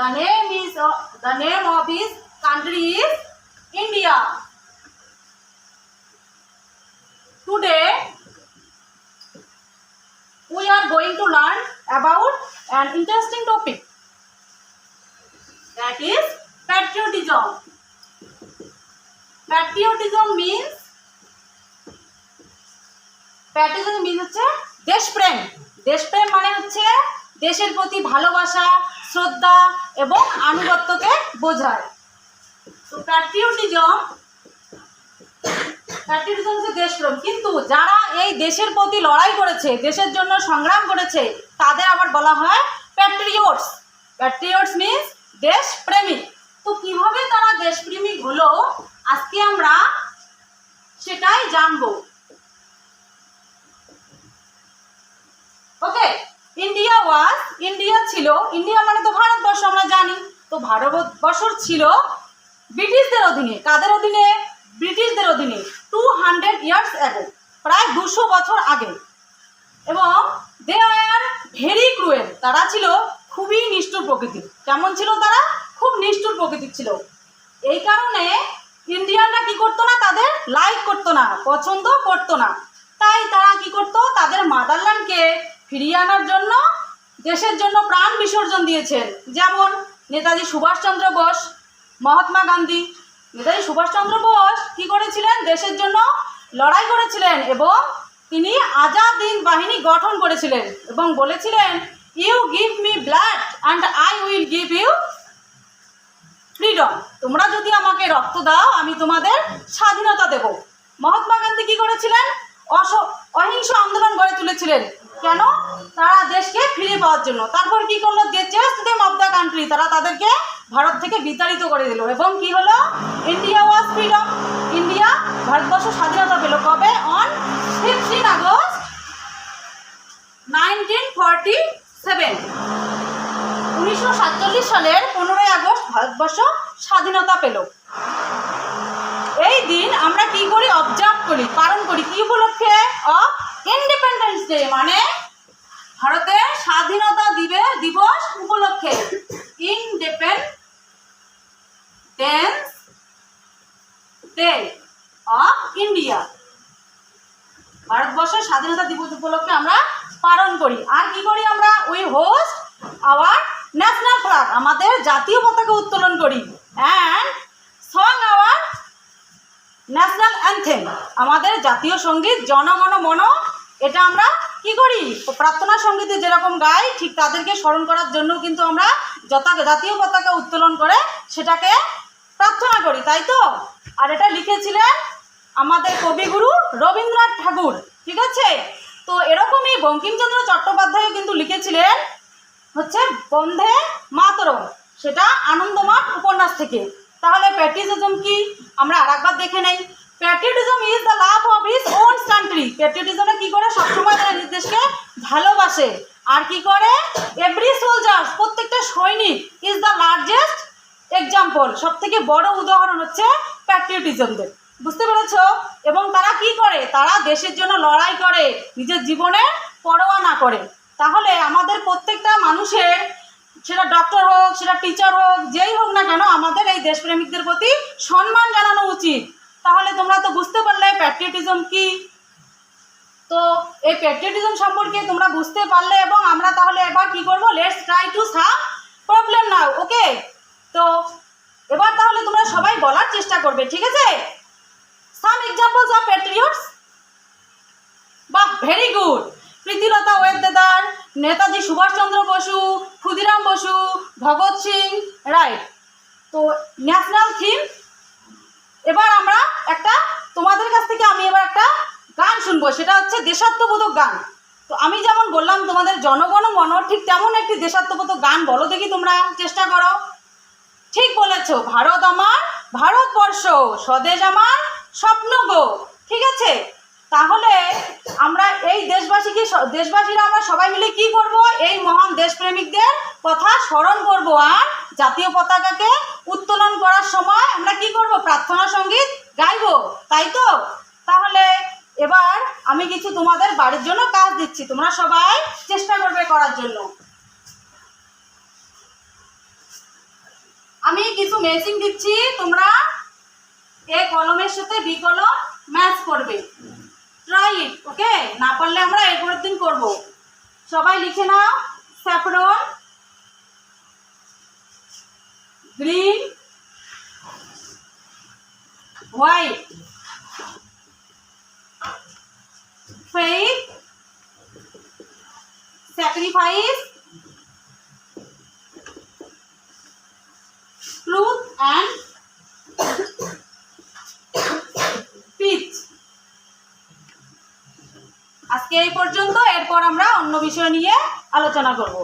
The name is uh, the name of his country is India. Today we are going to learn about an interesting topic that is patriotism. Patriotism means patriotism mean হচ্ছে দেশপ্রেম দেশপ্রেম মানে হচ্ছে দেশের প্রতি ভালোবাসা, শ্রদ্ধা এবং আনুগত্যকে বোঝায়। তো প্যাট্রিয়টিজম প্যাট্রিয়টিজম হচ্ছে দেশপ্রেম। কিন্তু যারা এই দেশের প্রতি লড়াই করেছে, দেশের জন্য সংগ্রাম করেছে, তাদের আবার বলা হয় প্যাট্রিয়টস প্যাট্রিয়টস মিন্স দেশপ্রেমিক তো কীভাবে তারা দেশপ্রেমিক হলো, আজকে আমরা সেটাই জানব ওকে ইন্ডিয়া ওয়াজ ইন্ডিয়া ছিল, ইন্ডিয়া মানে তো ভারতবর্ষ, আমরা জানি। তো ভারতবর্ষ ছিল ব্রিটিশদের অধীনে। কাদের অধীনে? ব্রিটিশদের অধীনে। টু হান্ড্রেড ইয়ার্স অ্যাগো প্রায় দুশো বছর আগে। এবং দে আর ভেরি ক্রুয়েল তারা ছিল খুবই নিষ্ঠুর প্রকৃতির। কেমন ছিল তারা? খুব নিষ্ঠুর প্রকৃতির ছিল। এই কারণে ইন্ডিয়ানরা কি করতো না তাদের? লাইক করতো না, পছন্দ করতো না। তাই তারা কি করতো? তাদের মাদারল্যান্ডকে ফিরিয়ে আনার জন্য দেশের জন্য প্রাণ বিসর্জন দিয়েছেন। যেমন নেতাজি সুভাষচন্দ্র বোস, মহাত্মা গান্ধী। নেতাজি সুভাষচন্দ্র বোস কি করেছিলেন? দেশের জন্য লড়াই করেছিলেন এবং তিনি আজাদ হিন্দ বাহিনী গঠন করেছিলেন এবং বলেছিলেন you give me blood and I will give you freedom তোমরা যদি আমাকে রক্ত দাও, আমি তোমাদের স্বাধীনতা দেব। মহাত্মা গান্ধী কি করেছিলেন? অস, অহিংস আন্দোলন গড়ে তুলেছিলেন। কেন? তারা দেশকে ফিরে পাওয়ার জন্য। তারপর কি করল? They chased them of the country তারা তাদেরকে ভারত থেকে বিতাড়িত করে দিল। এবং কি হলো? India was freedom India Bharatvarsha স্বাধীনতা পেল। কবে? On fifteen August nineteen forty seven উনিশশো সাতচল্লিশ সালের পনেরোই আগস্ট ভারতবর্ষ স্বাধীনতা পেল। এই দিন আমরা কি করি? অবজার্ভ করি, পালন করি। কি উপলক্ষে? অফ ইন্ডিপেন্ডেন্স ডে মানে ভারতের স্বাধীনতা দিবে দিবস উপলক্ষে। ইন্ডিপেন্ডেন্স ডে অফ ইন্ডিয়া ভারতবর্ষের স্বাধীনতা দিবস উপলক্ষে আমরা পালন করি। আর কি করি আমরা? We host our national flag আমাদের জাতীয় পতাকা উত্তোলন করি। And song our national anthem আমাদের জাতীয় সংগীত জনগণ মন এটা আমরা কি করি? প্রার্থনা সঙ্গীতে যেরকম গাই, ঠিক তাদেরকে স্মরণ করার জন্য কিন্তু আমরা যথা জাতীয় পতাকা উত্তোলন করে সেটাকে প্রার্থনা করি, তাই তো? আর এটা লিখেছিলেন আমাদের কবিগুরু রবীন্দ্রনাথ ঠাকুর, ঠিক আছে? তো এরকমই বঙ্কিমচন্দ্র চট্টোপাধ্যায়ও কিন্তু লিখেছিলেন হচ্ছে বন্ধে মাতরম, সেটা আনন্দমাঠ উপন্যাস থেকে। তাহলে প্যাট্রিয়টিজম কি? আমরা আরেকবার দেখে নেই। Patriotism is the love of his own country প্যাট্রিয়টিজমে কি করে? সবসময় তারা নিজ দেশকে ভালোবাসে। আর কি করে? এভরি সোলজার প্রত্যেকটা সৈনিক ইজ দ্য লার্জেস্ট এক্সাম্পল সব থেকে বড় উদাহরণ হচ্ছে প্যাট্রিয়টিজমদের বুঝতে পেরেছ? এবং তারা কি করে? তারা দেশের জন্য লড়াই করে, নিজের জীবনে পরোয়া না করে। তাহলে আমাদের প্রত্যেকটা মানুষের, সেটা ডক্টর হোক, সেটা টিচার হোক, যেই হোক না কেন দেশপ্রেমিকদের প্রতি সম্মান জানানো উচিত। তাহলে তোমরা তো বুঝতে পারলে প্যাট্রিয়টিজম কি। তো এই প্যাট্রিয়টিজম সম্পর্কে তোমরা বুঝতে পারলে এবং আমরা তাহলে এবার কি করব? Let's try to some problem now okay তো এবার তাহলে তোমরা সবাই বলার চেষ্টা করবে, ঠিক আছে? সাম এক্সাম্পলস অফ প্যাট্রিয়টস বাহ very good Pritilata Waddedar Netaji Subhashchandra Bose, Khudiram Bose, Bhagat Singh right তো ন্যাশনাল থিম এবার আমরা একটা, তোমাদের কাছ থেকে আমি এবার একটা গান শুনব, সেটা হচ্ছে দেশাত্মবোধক গান। তো আমি যেমন বললাম, তোমাদের জনগণ মন ঠিক তেমন একটি দেশাত্মবোধক গান, বলো দেখি তোমরা, চেষ্টা করো। ঠিক বলেছ, ভারত আমার, ভারতবর্ষ, স্বদেশ আমার, স্বপ্ন গো। ঠিক আছে? তাহলে আমরা এই দেশবাসীকে দেশবাসীরা আমরা সবাই মিলে কি করব? এই মহান দেশপ্রেমিকদের কথা স্মরণ করব আর জাতীয় পতাকাকে উত্তোলন করার সময় আমরা কি করব? প্রার্থনা সংগীত গাইবো, তাই তো? তাহলে এবার আমি কিছু তোমাদের বাড়ির জন্য কাজ দিচ্ছি। তোমরা সবাই চেষ্টা করবে করার জন্য। আমি কিছু মেশিন দিচ্ছি, তোমরা এ কলমের সাথে বি কলম ম্যাচ করবে। ট্রাই ইট ওকে না পারলে আমরা এরপরের দিন করব। সবাই লিখে নাও saffron green white faith sacrifice, আজকে এই পর্যন্ত এরপর আমরা অন্য বিষয় নিয়ে আলোচনা করব।